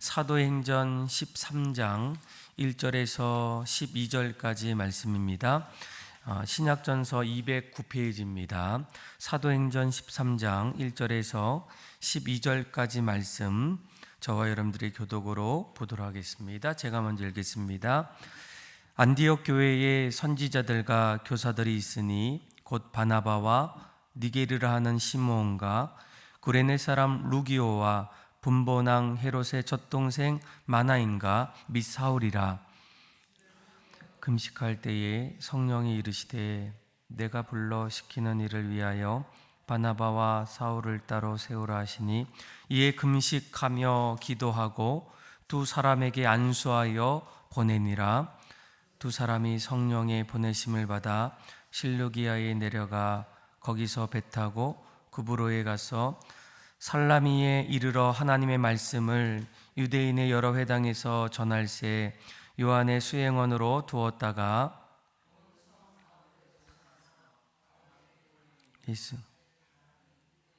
사도행전 13장 1절에서 12절까지의 말씀입니다. 어, 신약전서 209페이지입니다. 사도행전 13장 1절에서 12절까지 말씀 저와 여러분들의 교독으로 보도록 하겠습니다. 제가 먼저 읽겠습니다. 안디옥 교회에 선지자들과 교사들이 있으니 곧 바나바와 니게르라 하는 시몬과 구레네 사람 루기오와 분보낭 헤롯의 젖동생 마나인가 및 사울이라. 금식할 때에 성령이 이르시되 내가 불러 시키는 일을 위하여 바나바와 사울을 따로 세우라 하시니 이에 금식하며 기도하고 두 사람에게 안수하여 보내니라. 두 사람이 성령의 보내심을 받아 실루기아에 내려가 거기서 배 타고 구브로에 가서 살라미에 이르러 하나님의 말씀을 유대인의 여러 회당에서 전할새 요한의 수행원으로 두었다가 예수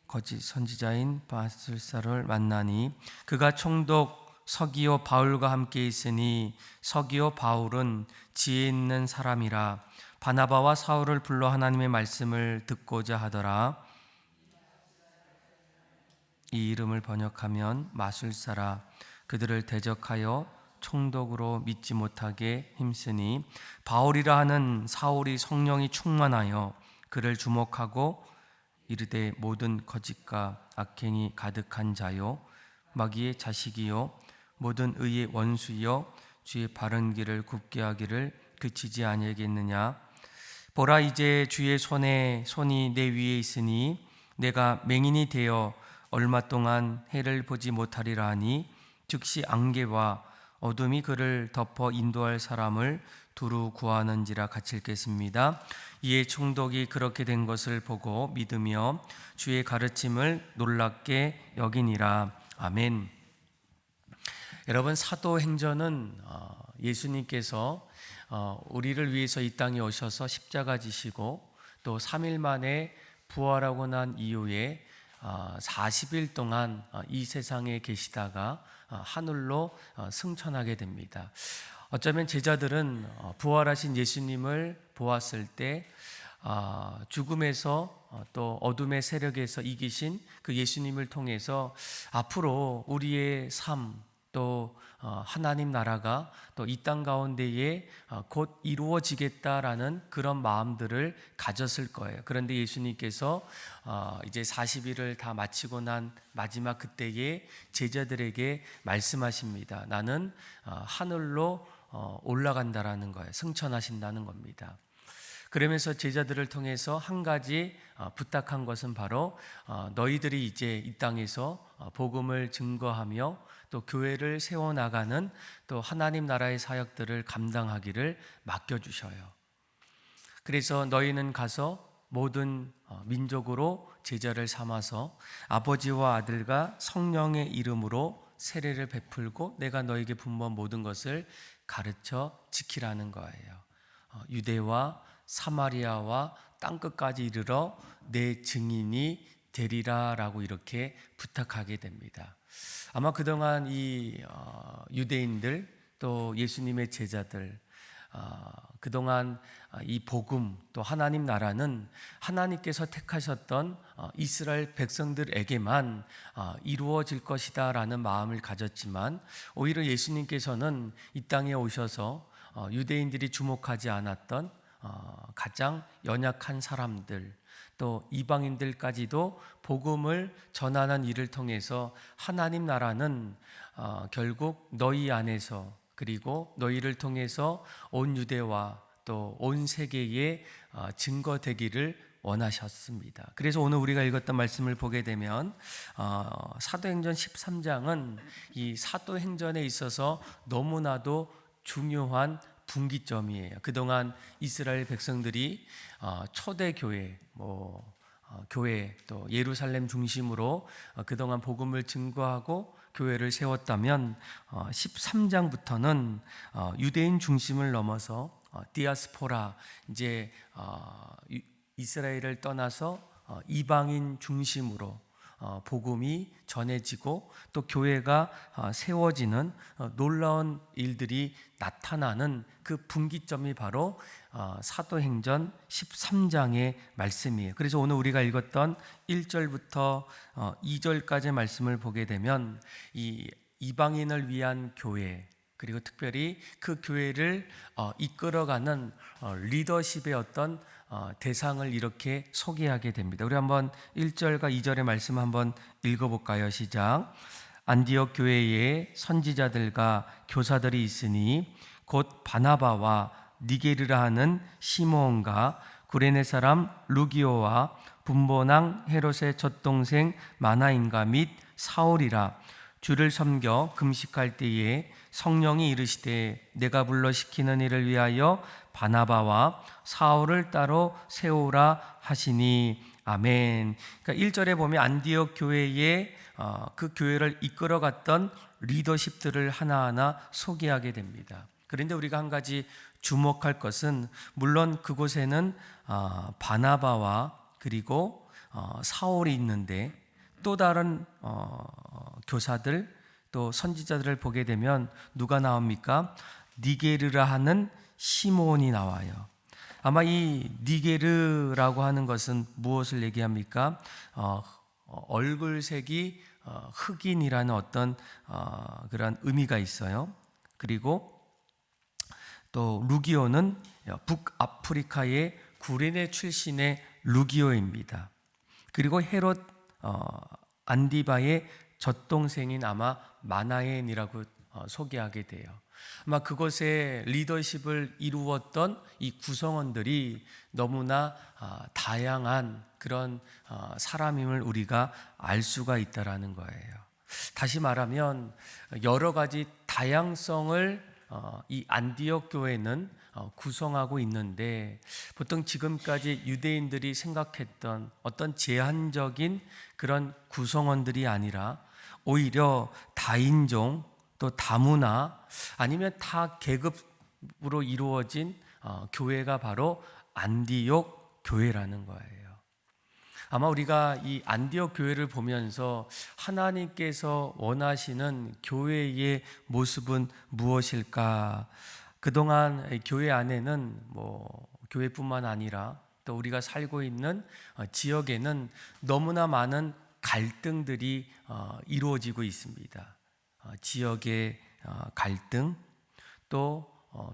거짓 선지자인 바술사를 만나니 그가 총독 서기오 바울과 함께 있으니 서기오 바울은 지혜 있는 사람이라 바나바와 사울을 불러 하나님의 말씀을 듣고자 하더라 이 이름을 번역하면 마술사라 그들을 대적하여 총독으로 믿지 못하게 힘쓰니 바울이라 하는 사울이 성령이 충만하여 그를 주목하고 이르되 모든 거짓과 악행이 가득한 자요 마귀의 자식이요 모든 의의 원수요 주의 바른 길을 굽게 하기를 그치지 아니하겠느냐? 보라 이제 주의 손에 손이 내 위에 있으니 내가 맹인이 되어 얼마 동안 해를 보지 못하리라 하니 즉시 안개와 어둠이 그를 덮어 인도할 사람을 두루 구하는지라 같이 읽겠습니다. 이에 총독이 그렇게 된 것을 보고 믿으며 주의 가르침을 놀랍게 여기니라. 아멘. 여러분 사도행전은 어, 예수님께서 어, 우리를 위해서 이 땅에 오셔서 십자가 지시고 또 3일 만에 부활하고 난 이후에 40일 어, 동안 이 세상에 계시다가 하늘로 승천하게 됩니다. 어쩌면 제자들은 부활하신 예수님을 보았을 때 죽음에서 또 어둠의 세력에서 이기신 그 예수님을 통해서 앞으로 우리의 삶 또 어, 하나님 나라가 또 이 땅 가운데에 어, 곧 이루어지겠다라는 그런 마음들을 가졌을 거예요. 그런데 예수님께서 어, 이제 40일을 다 마치고 난 마지막 그때에 제자들에게 말씀하십니다. 나는 하늘로 올라간다라는 거예요. 승천하신다는 겁니다. 그러면서 제자들을 통해서 한 가지 부탁한 것은 바로 너희들이 이제 이 땅에서 복음을 증거하며 또 교회를 세워 나가는 또 하나님 나라의 사역들을 감당하기를 맡겨 주셔요. 그래서 너희는 가서 모든 어, 민족으로 제자를 삼아서 아버지와 아들과 성령의 이름으로 세례를 베풀고 내가 너에게 분부한 모든 것을 가르쳐 지키라는 거예요. 어, 유대와 사마리아와 땅 끝까지 이르러 내 증인이 되리라라고 이렇게 부탁하게 됩니다. 아마 그동안 이 어, 유대인들 또 예수님의 제자들 어, 그동안 이 복음 또 하나님 나라는 하나님께서 택하셨던 어, 이스라엘 백성들에게만 이루어질 것이다라는 마음을 가졌지만 오히려 예수님께서는 이 땅에 오셔서 유대인들이 주목하지 않았던 가장 연약한 사람들 또 이방인들까지도 복음을 전하는 일을 통해서 하나님 나라는 어, 결국 너희 안에서 그리고 너희를 통해서 온 유대와 또 온 세계에 어, 증거되기를 원하셨습니다. 그래서 오늘 우리가 읽었던 말씀을 보게 되면 어, 사도행전 13장은 이 사도행전에 있어서 너무나도 중요한 분기점이에요. 그동안 이스라엘 백성들이 어, 초대 교회, 뭐 어, 교회 또 예루살렘 중심으로 어, 그동안 복음을 증거하고 교회를 세웠다면 13장부터는 유대인 중심을 넘어서 디아스포라 이제 이스라엘을 떠나서 이방인 중심으로 어, 복음이 전해지고 또 교회가 어, 세워지는 어, 놀라운 일들이 나타나는 그 분기점이 바로 어, 사도행전 13장의 말씀이에요. 그래서 오늘 우리가 읽었던 1절부터 2절까지의 말씀을 보게 되면 이 이방인을 위한 교회 그리고 특별히 그 교회를 어, 이끌어가는 어, 리더십의 어떤 어, 대상을 이렇게 소개하게 됩니다. 우리 한번 1절과 2절의 말씀 한번 읽어볼까요? 시작. 안디옥 교회에 선지자들과 교사들이 있으니 곧 바나바와 니게르라 하는 시몬과 구레네 사람 루기오와 분보낭 헤롯의 젖동생 마나인가 및 사울이라 주를 섬겨 금식할 때에 성령이 이르시되 내가 불러 시키는 일을 위하여 바나바와 사울을 따로 세우라 하시니 아멘. 그러니까 1절에 보면 안디옥 교회에 어, 그 교회를 이끌어갔던 리더십들을 하나하나 소개하게 됩니다. 그런데 우리가 한 가지 주목할 것은 물론 그곳에는 어, 바나바와 그리고 어, 사울이 있는데 또 다른 교사들 또 선지자들을 보게 되면 누가 나옵니까? 니게르라 하는 시몬이 나와요. 아마 이 니게르라고 하는 것은 무엇을 얘기합니까? 어, 얼굴색이 어, 흑인이라는 어떤 어, 그런 의미가 있어요. 그리고 또 루기오는 북아프리카의 구레네 출신의 루기오입니다. 그리고 헤롯 어, 안디바의 젖동생인 아마 마나엔이라고 어, 소개하게 돼요. 아마 그곳에 리더십을 이루었던 이 구성원들이 너무나 아, 다양한 그런 어, 사람임을 우리가 알 수가 있다라는 거예요. 다시 말하면 여러 가지 다양성을 어, 이 안디옥 교회는 구성하고 있는데 보통 지금까지 유대인들이 생각했던 어떤 제한적인 그런 구성원들이 아니라 오히려 다인종 또 다문화 아니면 다 계급으로 이루어진 어, 교회가 바로 안디옥 교회라는 거예요. 아마 우리가 이 안디옥 교회를 보면서 하나님께서 원하시는 교회의 모습은 무엇일까? 그동안 교회 안에는 뭐 교회뿐만 아니라 또 우리가 살고 있는 어, 지역에는 너무나 많은 갈등들이 어, 이루어지고 있습니다. 어, 지역의 어, 갈등, 또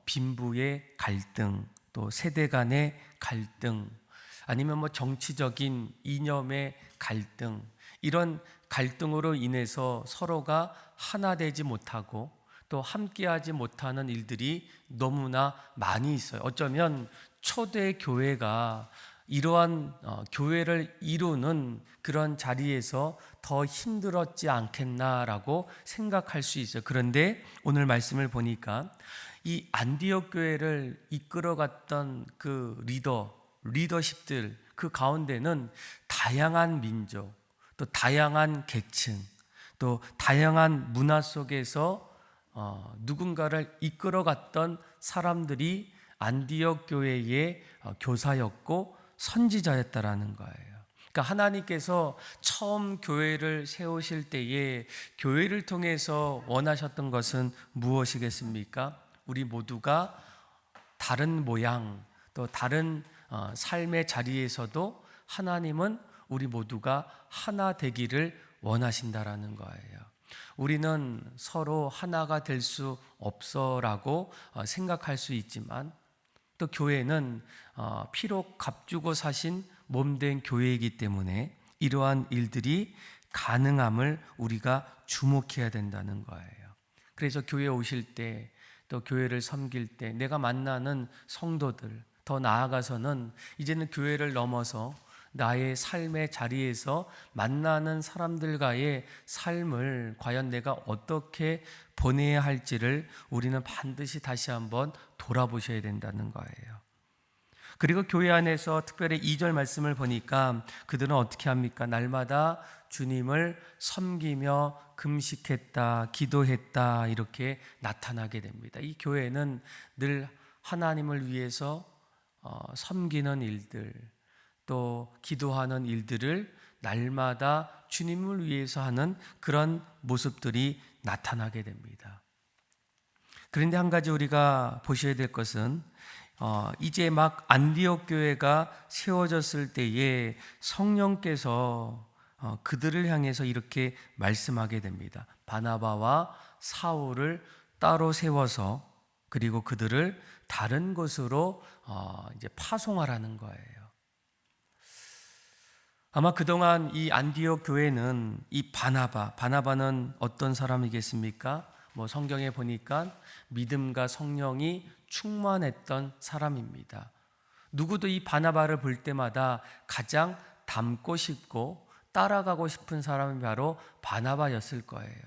빈부의 갈등, 또 세대 간의 갈등, 아니면 뭐 정치적인 이념의 갈등, 이런 갈등으로 인해서 서로가 하나 되지 못하고 또 함께하지 못하는 일들이 너무나 많이 있어요. 어쩌면 초대 교회가 이러한 어, 교회를 이루는 그런 자리에서 더 힘들었지 않겠나라고 생각할 수 있어요. 그런데 오늘 말씀을 보니까 이 안디옥 교회를 이끌어갔던 그 리더, 리더십들 그 가운데는 다양한 민족, 또 다양한 계층, 또 다양한 문화 속에서 어, 누군가를 이끌어갔던 사람들이 안디옥 교회의 어, 교사였고 선지자였다라는 거예요. 그러니까 하나님께서 처음 교회를 세우실 때에 교회를 통해서 원하셨던 것은 무엇이겠습니까? 우리 모두가 다른 모양 또 다른 어, 삶의 자리에서도 하나님은 우리 모두가 하나 되기를 원하신다라는 거예요. 우리는 서로 하나가 될 수 없어라고 어, 생각할 수 있지만 또 교회는 어, 피로 값주고 사신 몸된 교회이기 때문에 이러한 일들이 가능함을 우리가 주목해야 된다는 거예요. 그래서 교회 오실 때 또 교회를 섬길 때 내가 만나는 성도들 더 나아가서는 이제는 교회를 넘어서 나의 삶의 자리에서 만나는 사람들과의 삶을 과연 내가 어떻게 보내야 할지를 우리는 반드시 다시 한번 돌아보셔야 된다는 거예요. 그리고 교회 안에서 특별히 2절 말씀을 보니까 그들은 어떻게 합니까? 날마다 주님을 섬기며 금식했다, 기도했다, 이렇게 나타나게 됩니다. 이 교회는 늘 하나님을 위해서 어, 섬기는 일들, 또 기도하는 일들을 날마다 주님을 위해서 하는 그런 모습들이 나타나게 됩니다. 그런데 한 가지 우리가 보셔야 될 것은 어, 이제 막 안디옥 교회가 세워졌을 때에 성령께서 어, 그들을 향해서 이렇게 말씀하게 됩니다. 바나바와 사울을 따로 세워서 그리고 그들을 다른 곳으로 어, 이제 파송하라는 거예요. 아마 그동안 이 안디옥 교회는 이 바나바, 바나바는 어떤 사람이겠습니까? 뭐 성경에 보니까 믿음과 성령이 충만했던 사람입니다. 누구도 이 바나바를 볼 때마다 가장 닮고 싶고 따라가고 싶은 사람이 바로 바나바였을 거예요.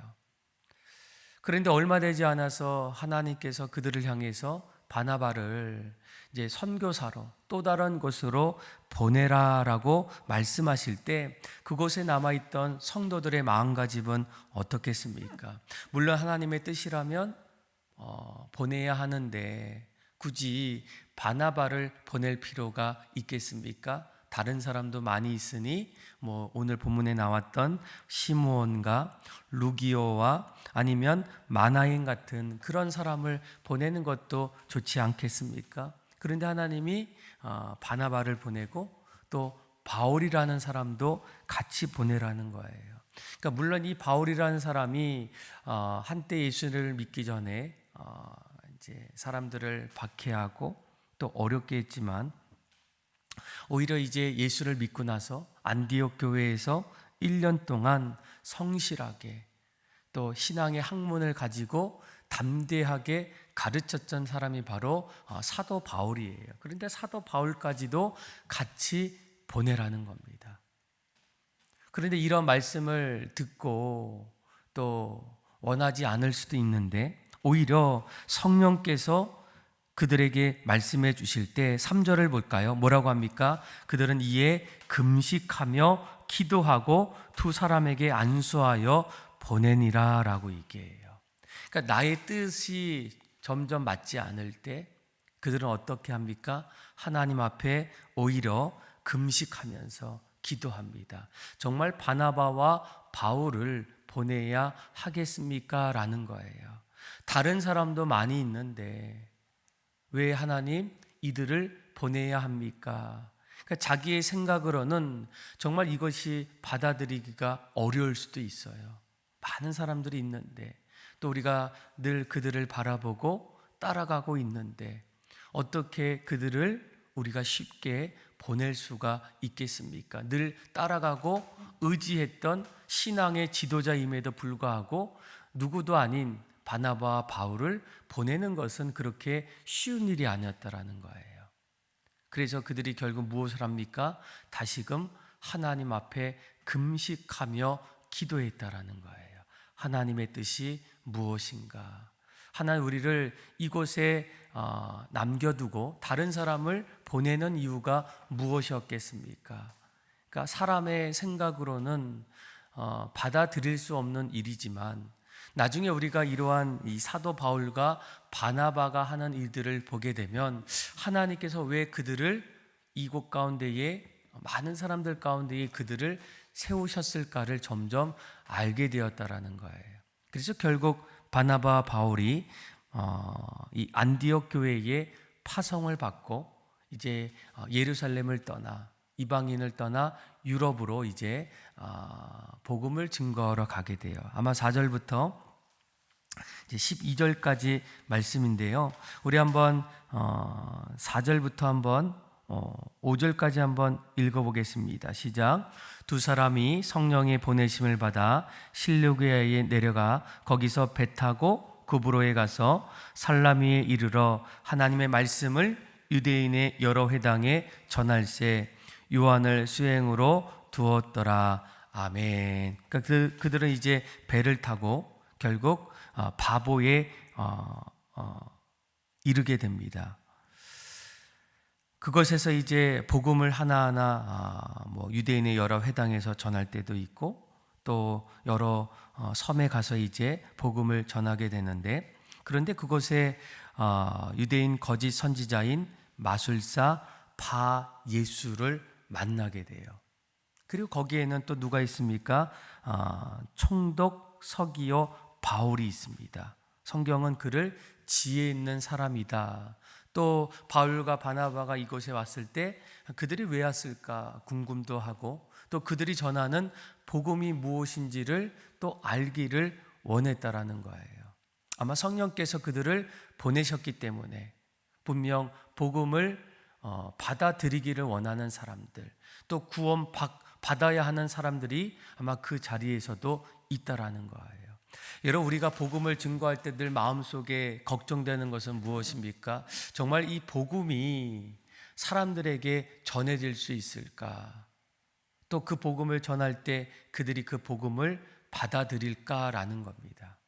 그런데 얼마 되지 않아서 하나님께서 그들을 향해서 바나바를 이제 선교사로 또 다른 곳으로 보내라라고 말씀하실 때 그곳에 남아 있던 성도들의 마음가짐은 어떻겠습니까? 물론 하나님의 뜻이라면 어, 보내야 하는데 굳이 바나바를 보낼 필요가 있겠습니까? 다른 사람도 많이 있으니 뭐 오늘 본문에 나왔던 시므온과 루기오와 아니면 마나인 같은 그런 사람을 보내는 것도 좋지 않겠습니까? 그런데 하나님이 어, 바나바를 보내고 또 바울이라는 사람도 같이 보내라는 거예요. 그러니까 물론 이 바울이라는 사람이 어, 한때 예수를 믿기 전에 어, 이제 사람들을 박해하고 또 어렵게 했지만 오히려 이제 예수를 믿고 나서 안디옥 교회에서 1년 동안 성실하게 또 신앙의 학문을 가지고 담대하게 가르쳤던 사람이 바로 어, 사도 바울이에요. 그런데 사도 바울까지도 같이 보내라는 겁니다. 그런데 이런 말씀을 듣고 또 원하지 않을 수도 있는데 오히려 성령께서 그들에게 말씀해 주실 때 3절을 볼까요? 뭐라고 합니까? 그들은 이에 금식하며 기도하고 두 사람에게 안수하여 보내니라라고 얘기해요. 그러니까 나의 뜻이 점점 맞지 않을 때 그들은 어떻게 합니까? 하나님 앞에 오히려 금식하면서 기도합니다. 정말 바나바와 바울을 보내야 하겠습니까? 라는 거예요. 다른 사람도 많이 있는데 왜 하나님 이들을 보내야 합니까? 그러니까 자기의 생각으로는 정말 이것이 받아들이기가 어려울 수도 있어요. 많은 사람들이 있는데 또 우리가 늘 그들을 바라보고 따라가고 있는데 어떻게 그들을 우리가 쉽게 보낼 수가 있겠습니까? 늘 따라가고 의지했던 신앙의 지도자임에도 불구하고 누구도 아닌 바나바와 바울을 보내는 것은 그렇게 쉬운 일이 아니었다라는 거예요. 그래서 그들이 결국 무엇을 합니까? 다시금 하나님 앞에 금식하며 기도했다라는 거예요. 하나님의 뜻이 무엇인가? 하나님 우리를 이곳에 어, 남겨두고 다른 사람을 보내는 이유가 무엇이었겠습니까? 그러니까 사람의 생각으로는 어, 받아들일 수 없는 일이지만 나중에 우리가 이러한 이 사도 바울과 바나바가 하는 일들을 보게 되면 하나님께서 왜 그들을 이곳 가운데에 많은 사람들 가운데에 그들을 세우셨을까를 점점 알게 되었다라는 거예요. 그래서 결국 바나바 바울이 어, 이 안디옥 교회에 파송을 받고 이제 어, 예루살렘을 떠나 이방인을 떠나 유럽으로 이제 어, 복음을 증거하러 가게 돼요. 아마 4절부터 이제 12절까지 말씀인데요. 우리 한번 4절부터 한번 5절까지 한번 읽어보겠습니다. 시작. 두 사람이 성령의 보내심을 받아 실루게아에 내려가 거기서 배 타고 구브로에 가서 살라미에 이르러 하나님의 말씀을 유대인의 여러 회당에 전할세 요한을 수행으로 두었더라. 아멘. 그러니까 그, 그들은 이제 배를 타고 결국 어, 바보에 어, 어, 이르게 됩니다. 그것에서 이제 복음을 하나하나 아, 뭐 유대인의 여러 회당에서 전할 때도 있고 또 여러 어, 섬에 가서 이제 복음을 전하게 되는데 그런데 그곳에 어, 유대인 거짓 선지자인 마술사 바 예수를 만나게 돼요. 그리고 거기에는 또 누가 있습니까? 아, 총독 서기오 바울이 있습니다. 성경은 그를 지혜 있는 사람이다. 또 바울과 바나바가 이곳에 왔을 때 그들이 왜 왔을까 궁금도 하고 또 그들이 전하는 복음이 무엇인지를 또 알기를 원했다라는 거예요. 아마 성령께서 그들을 보내셨기 때문에 분명 복음을 어, 받아들이기를 원하는 사람들, 또 구원 받, 받아야 하는 사람들이 아마 그 자리에서도 있다라는 거예요. 여러분 우리가 복음을 증거할 때 늘 마음속에 걱정되는 것은 무엇입니까? 정말 이 복음이 사람들에게 전해질 수 있을까? 또 그 복음을 전할 때 그들이 그 복음을 받아들일까라는 겁니다.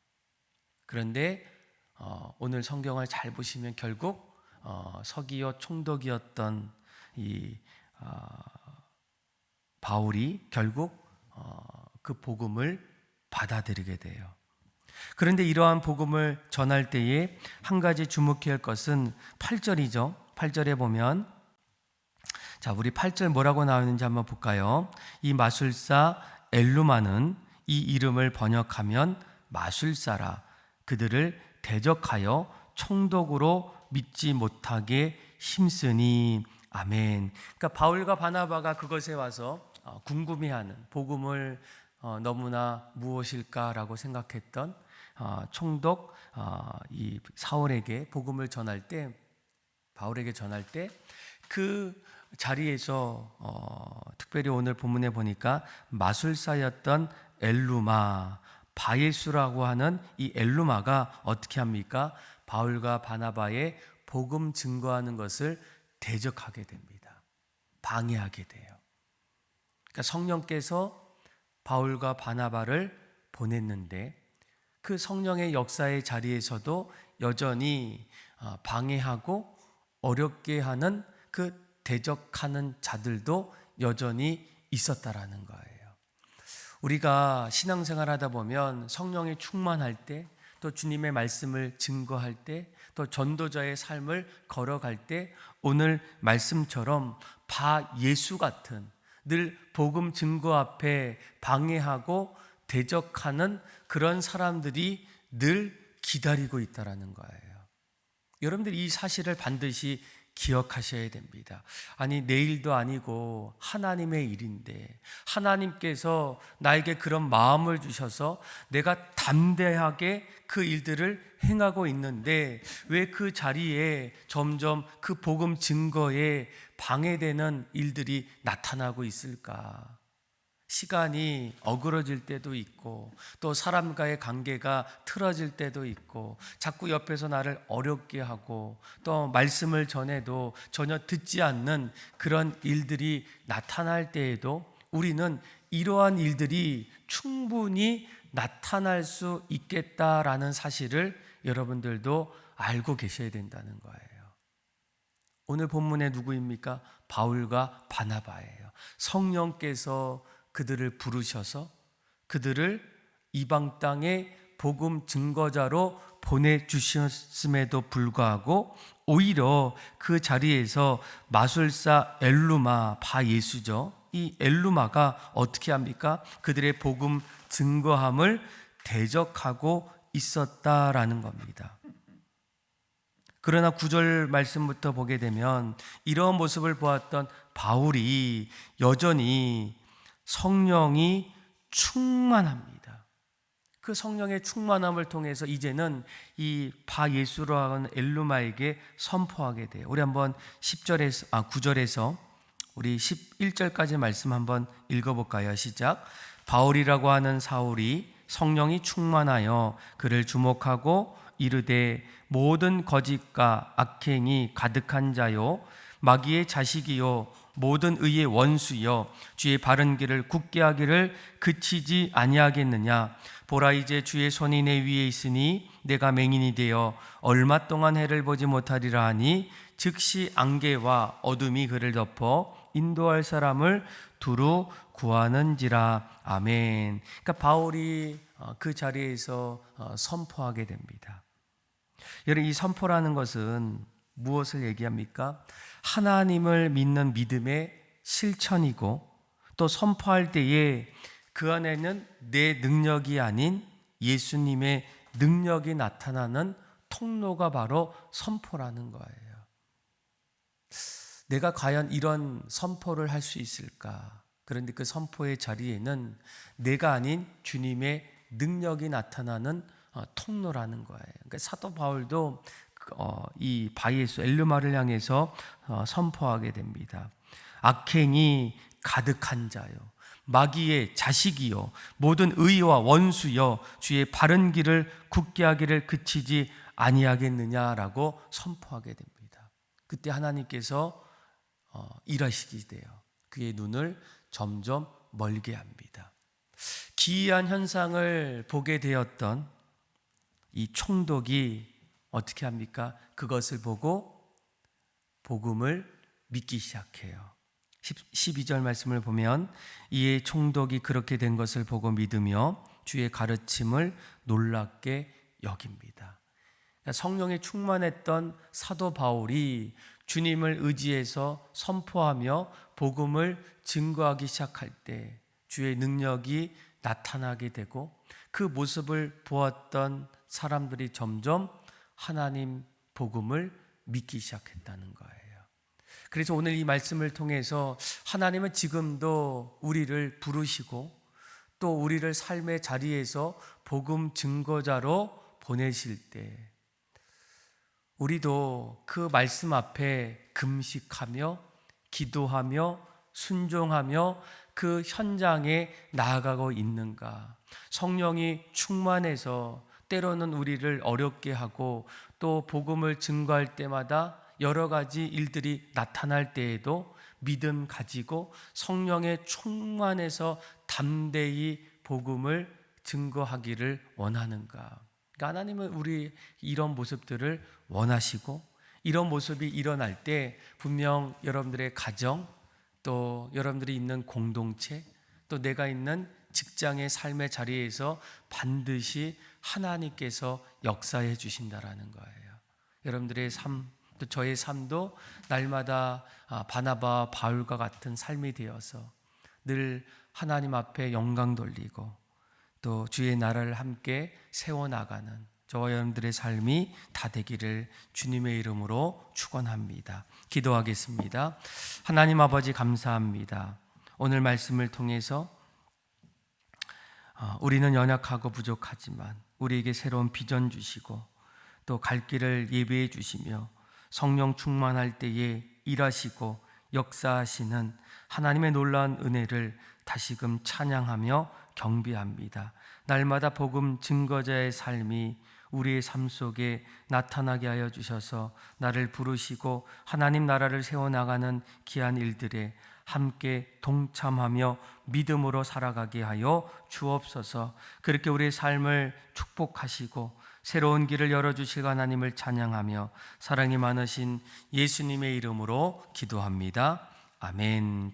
그런데 어, 오늘 성경을 잘 보시면 결국 어, 서기어 총독이었던 이 어, 바울이 결국 어, 그 복음을 받아들이게 돼요. 그런데 이러한 복음을 전할 때에 한 가지 주목해야 할 것은 8절이죠. 8절에 보면 자, 우리 8절 뭐라고 나오는지 한번 볼까요? 이 마술사 엘루마는 이 이름을 번역하면 마술사라 그들을 대적하여 총독으로 믿지 못하게 힘쓰니 아멘. 그러니까 바울과 바나바가 그것에 와서 어, 궁금해하는 복음을 어, 너무나 무엇일까라고 생각했던 어, 총독 이 사울에게 복음을 전할 때 바울에게 전할 때 그 자리에서 어, 특별히 오늘 본문에 보니까 마술사였던 엘루마 바예수라고 하는 이 엘루마가 어떻게 합니까? 바울과 바나바의 복음 증거하는 것을 대적하게 됩니다. 방해하게 돼요. 그러니까 성령께서 바울과 바나바를 보냈는데 그 성령의 역사의 자리에서도 여전히 어, 방해하고 어렵게 하는 그 대적하는 자들도 여전히 있었다라는 거예요. 우리가 신앙생활 하다 보면 성령이 충만할 때, 또 주님의 말씀을 증거할 때, 또 전도자의 삶을 걸어갈 때, 오늘 말씀처럼 바 예수 같은 늘 복음 증거 앞에 방해하고 대적하는 그런 사람들이 늘 기다리고 있다라는 거예요. 여러분들 이 사실을 반드시 기억하셔야 됩니다. 아니, 내일도 아니고 하나님의 일인데, 하나님께서 나에게 그런 마음을 주셔서 내가 담대하게 그 일들을 행하고 있는데, 왜 그 자리에 점점 그 복음 증거에 방해되는 일들이 나타나고 있을까? 시간이 어그러질 때도 있고 또 사람과의 관계가 틀어질 때도 있고 자꾸 옆에서 나를 어렵게 하고 또 말씀을 전해도 전혀 듣지 않는 그런 일들이 나타날 때에도 우리는 이러한 일들이 충분히 나타날 수 있겠다라는 사실을 여러분들도 알고 계셔야 된다는 거예요. 오늘 본문에 누구입니까? 바울과 바나바예요. 성령께서 그들을 부르셔서 그들을 이방 땅에 복음 증거자로 보내주셨음에도 불구하고 오히려 그 자리에서 마술사 엘루마 바 예수죠. 이 엘루마가 어떻게 합니까? 그들의 복음 증거함을 대적하고 있었다라는 겁니다. 그러나 구절 말씀부터 보게 되면 이러한 모습을 보았던 바울이 여전히 성령이 충만합니다. 그 성령의 충만함을 통해서 이제는 이 바 예수로 하는 엘루마에게 선포하게 돼요. 우리 한번 10절에서 아 9절에서 우리 11절까지 말씀 한번 읽어 볼까요? 시작. 바울이라고 하는 사울이 성령이 충만하여 그를 주목하고 이르되 모든 거짓과 악행이 가득한 자요 마귀의 자식이요 모든 의의 원수여 주의 바른 길을 굳게 하기를 그치지 아니하겠느냐 보라 이제 주의 손이 내 위에 있으니 내가 맹인이 되어 얼마 동안 해를 보지 못하리라 하니 즉시 안개와 어둠이 그를 덮어 인도할 사람을 두루 구하는지라 아멘. 그러니까 바울이 어, 그 자리에서 어, 선포하게 됩니다. 여러분 이 선포라는 것은 무엇을 얘기합니까? 하나님을 믿는 믿음의 실천이고 또 선포할 때에 그 안에는 내 능력이 아닌 예수님의 능력이 나타나는 통로가 바로 선포라는 거예요. 내가 과연 이런 선포를 할 수 있을까? 그런데 그 선포의 자리에는 내가 아닌 주님의 능력이 나타나는 어, 통로라는 거예요. 그러니까 사도 바울도 그, 어, 이 바이에스 엘르마를 향해서 어, 선포하게 됩니다. 악행이 가득한 자요. 마귀의 자식이요 모든 의와 원수여 주의 바른 길을 굳게 하기를 그치지 아니하겠느냐라고 선포하게 됩니다. 그때 하나님께서 어, 일하시게 돼요. 그의 눈을 점점 멀게 합니다. 기이한 현상을 보게 되었던 이 총독이 어떻게 합니까? 그것을 보고 복음을 믿기 시작해요. 12절 말씀을 보면 이에 총독이 그렇게 된 것을 보고 믿으며 주의 가르침을 놀랍게 여깁니다. 그러니까 성령에 충만했던 사도 바울이 주님을 의지해서 선포하며 복음을 증거하기 시작할 때 주의 능력이 나타나게 되고 그 모습을 보았던 사람들이 점점 하나님 복음을 믿기 시작했다는 거예요. 그래서 오늘 이 말씀을 통해서 하나님은 지금도 우리를 부르시고 또 우리를 삶의 자리에서 복음 증거자로 보내실 때 우리도 그 말씀 앞에 금식하며 기도하며 순종하며 그 현장에 나아가고 있는가? 성령이 충만해서 때로는 우리를 어렵게 하고 또 복음을 증거할 때마다 여러 가지 일들이 나타날 때에도 믿음 가지고 성령의 충만해서 담대히 복음을 증거하기를 원하는가? 그러니까 하나님은 우리 이런 모습들을 원하시고 이런 모습이 일어날 때 분명 여러분들의 가정 또 여러분들이 있는 공동체 또 내가 있는 직장의 삶의 자리에서 반드시 하나님께서 역사해 주신다라는 거예요. 여러분들의 삶, 또 저의 삶도 날마다 아, 바나바 바울과 같은 삶이 되어서 늘 하나님 앞에 영광 돌리고 또 주의 나라를 함께 세워 나가는 저와 여러분들의 삶이 다 되기를 주님의 이름으로 축원합니다. 기도하겠습니다. 하나님 아버지 감사합니다. 오늘 말씀을 통해서 어, 우리는 연약하고 부족하지만 우리에게 새로운 비전 주시고 또 갈 길을 예배해 주시며 성령 충만할 때에 일하시고 역사하시는 하나님의 놀라운 은혜를 다시금 찬양하며 경배합니다. 날마다 복음 증거자의 삶이 우리의 삶 속에 나타나게 하여 주셔서 나를 부르시고 하나님 나라를 세워나가는 귀한 일들에 함께 동참하며 믿음으로 살아가게 하여 주옵소서 그렇게 우리의 삶을 축복하시고 새로운 길을 열어주실 하나님을 찬양하며 사랑이 많으신 예수님의 이름으로 기도합니다. 아멘.